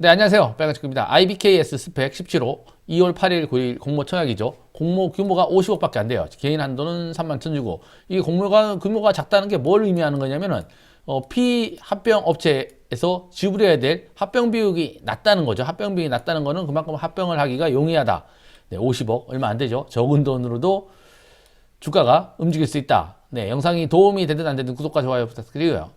네, 안녕하세요. 빨간치크입니다. IBKS 스펙 17호 2월 8일 9일 공모 청약이죠. 공모 규모가 50억밖에 안 돼요. 개인 한도는 3만 천주고 이게 공모가 규모가 작다는 게 뭘 의미하는 거냐면은 어, 피합병 업체에서 지불해야 될 합병 비용이 낮다는 거죠. 합병 비용이 낮다는 거는 그만큼 합병을 하기가 용이하다. 네, 50억 얼마 안 되죠. 적은 돈으로도 주가가 움직일 수 있다. 네, 영상이 도움이 되든 안 되든 구독과 좋아요 부탁드리고요.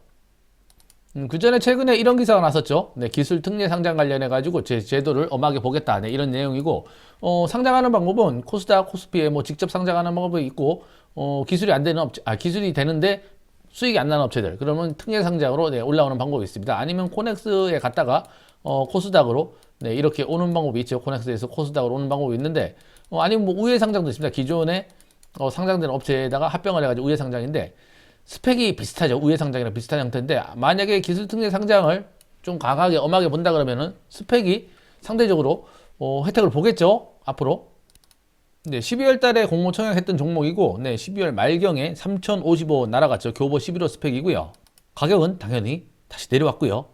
음, 그 전에 최근에 이런 기사가 났었죠. 네, 기술 특례 상장 관련해 가지고 제 제도를 엄하게 보겠다. 네, 이런 내용이고 어, 상장하는 방법은 코스닥, 코스피에 뭐 직접 상장하는 방법이 있고 어, 기술이 안 되는 업체, 아 기술이 되는데 수익이 안 나는 업체들 그러면 특례 상장으로 네, 올라오는 방법이 있습니다. 아니면 코넥스에 갔다가 어, 코스닥으로 네, 이렇게 오는 방법이 있죠. 코넥스에서 코스닥으로 오는 방법이 있는데 어, 아니면 뭐 우회 상장도 있습니다. 기존에 어, 상장된 업체에다가 합병을 해가지고 우회 상장인데 스펙이 비슷하죠. 우회 상장이랑 비슷한 형태인데 만약에 기술 특례 상장을 좀 강하게 엄하게 본다 그러면은 스펙이 상대적으로 어, 혜택을 보겠죠. 앞으로. 네, 12월 달에 공모 청약했던 종목이고 네, 12월 말경에 3,055 날아갔죠. 교보 11호 스펙이고요. 가격은 당연히 다시 내려왔고요.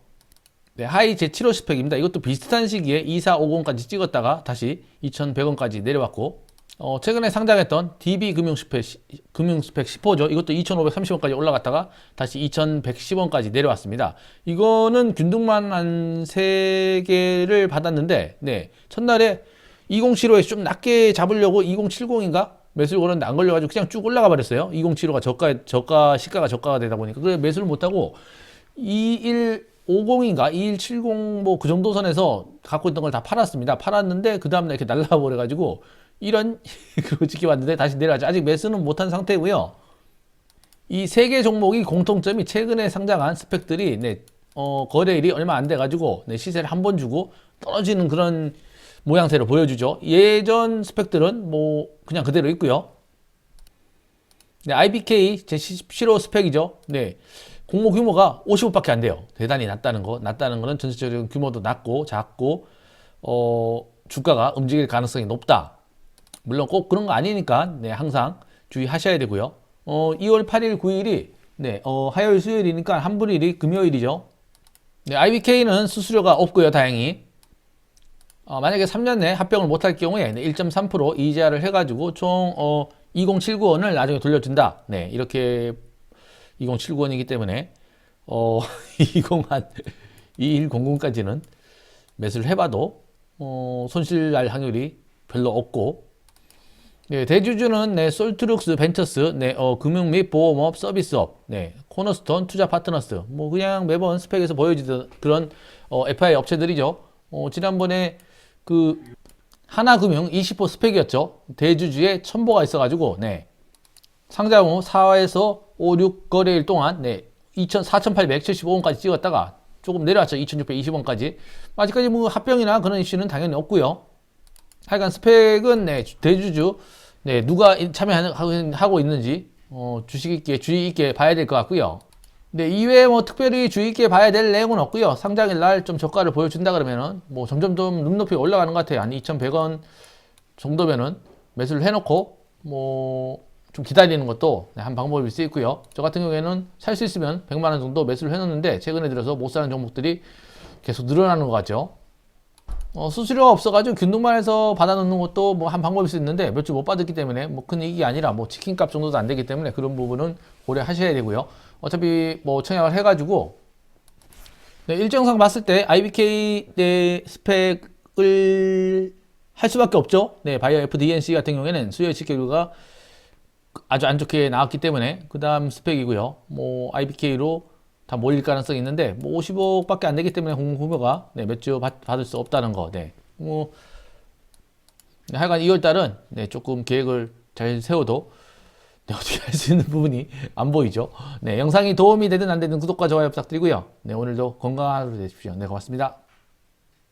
네, 하이 제7호 스펙입니다. 이것도 비슷한 시기에 2450까지 찍었다가 다시 2,100원까지 내려왔고 어, 최근에 상장했던 DB 금융 스펙, 금융 스펙 10호죠. 이것도 2,530원까지 올라갔다가 다시 2,110원까지 내려왔습니다. 이거는 균등만 한 3개를 받았는데, 네. 첫날에 2075에서 좀 낮게 잡으려고 2070인가? 매수를 걸었는데 안 걸려가지고 그냥 쭉 올라가 버렸어요. 2075가 저가, 저가, 시가가 저가가 되다 보니까. 그래 매수를 못하고 2150인가? 2170 뭐 그 정도 선에서 갖고 있던 걸 다 팔았습니다. 팔았는데 그 다음날 이렇게 날라버려가지고 이런 그리고 지켜봤는데 다시 내려가죠. 아직 매수는 못한 상태고요. 이 세 개 종목이 공통점이 최근에 상장한 스펙들이 네, 어, 거래일이 얼마 안 돼가지고 네, 시세를 한 번 주고 떨어지는 그런 모양새를 보여주죠. 예전 스펙들은 뭐 그냥 그대로 있고요. 네, IBK 제 17호 스펙이죠. 네. 공모 규모가 50억밖에 안 돼요. 대단히 낮다는 거. 낮다는 거는 전체적인 규모도 낮고 작고 어, 주가가 움직일 가능성이 높다. 물론 꼭 그런 거 아니니까 네, 항상 주의하셔야 되고요. 어, 2월 8일, 9일이 네, 어, 화요일, 수요일이니까 한불일이 금요일이죠. 네, IBK는 수수료가 없고요, 다행히. 어, 만약에 3년 내 합병을 못할 경우에 네, 1.3% 이자를 해가지고 총 어, 2079원을 나중에 돌려준다. 네, 이렇게 2079원이기 때문에 어, 20한 2100까지는 매수를 해봐도 어, 손실 날 확률이 별로 없고 네, 대주주는 네, 솔트룩스 벤처스, 네, 어, 금융 및 보험업 서비스업, 네, 코너스톤 투자 파트너스, 뭐 그냥 매번 스펙에서 보여지던 그런 어, FI 업체들이죠. 어, 지난번에 그 하나금융 20% 스펙이었죠. 대주주의 첨보가 있어가지고, 네, 상장 후 4에서 5, 6거래일 동안 네, 2천 4,875원까지 찍었다가 조금 내려왔죠. 2,620원까지. 아직까지 뭐 합병이나 그런 이슈는 당연히 없고요. 하여간 스펙은 네, 대주주 네, 누가 참여하고 있는지 어, 주식 있게 주의 있게 봐야 될 것 같고요. 네, 이외에 뭐 특별히 주의 있게 봐야 될 내용은 없고요. 상장일 날 좀 저가를 보여준다 그러면은 뭐 점점 좀 눈높이 올라가는 것 같아요. 한 2,100원 정도면은 매수를 해놓고 뭐 좀 기다리는 것도 네, 한 방법일 수 있고요. 저 같은 경우에는 살 수 있으면 100만 원 정도 매수를 해놓는데 최근에 들어서 못 사는 종목들이 계속 늘어나는 것 같죠. 어, 수수료가 없어가지고 균등만 해서 받아놓는 것도 뭐 한 방법일 수 있는데 몇 주 못 받았기 때문에 뭐 큰 이익이 아니라 뭐 치킨값 정도도 안 되기 때문에 그런 부분은 고려하셔야 되고요. 어차피 뭐 청약을 해가지고 네, 일정상 봤을 때 IBK 내 스펙을 할 수밖에 없죠. 네, 바이오 FDNC 같은 경우에는 수요 예측 결과가 아주 안 좋게 나왔기 때문에 그 다음 스펙이고요. 뭐 IBK로 다 몰릴 가능성이 있는데 뭐 50억밖에 안 되기 때문에 공급표가 네, 몇 주 받을 수 없다는 거. 네. 뭐 네, 하여간 2월 달은 네, 조금 계획을 잘 세워도 네, 어떻게 할 수 있는 부분이 안 보이죠. 네, 영상이 도움이 되든 안 되든 구독과 좋아요 부탁드리고요. 네, 오늘도 건강한 하루 되십시오. 네, 고맙습니다.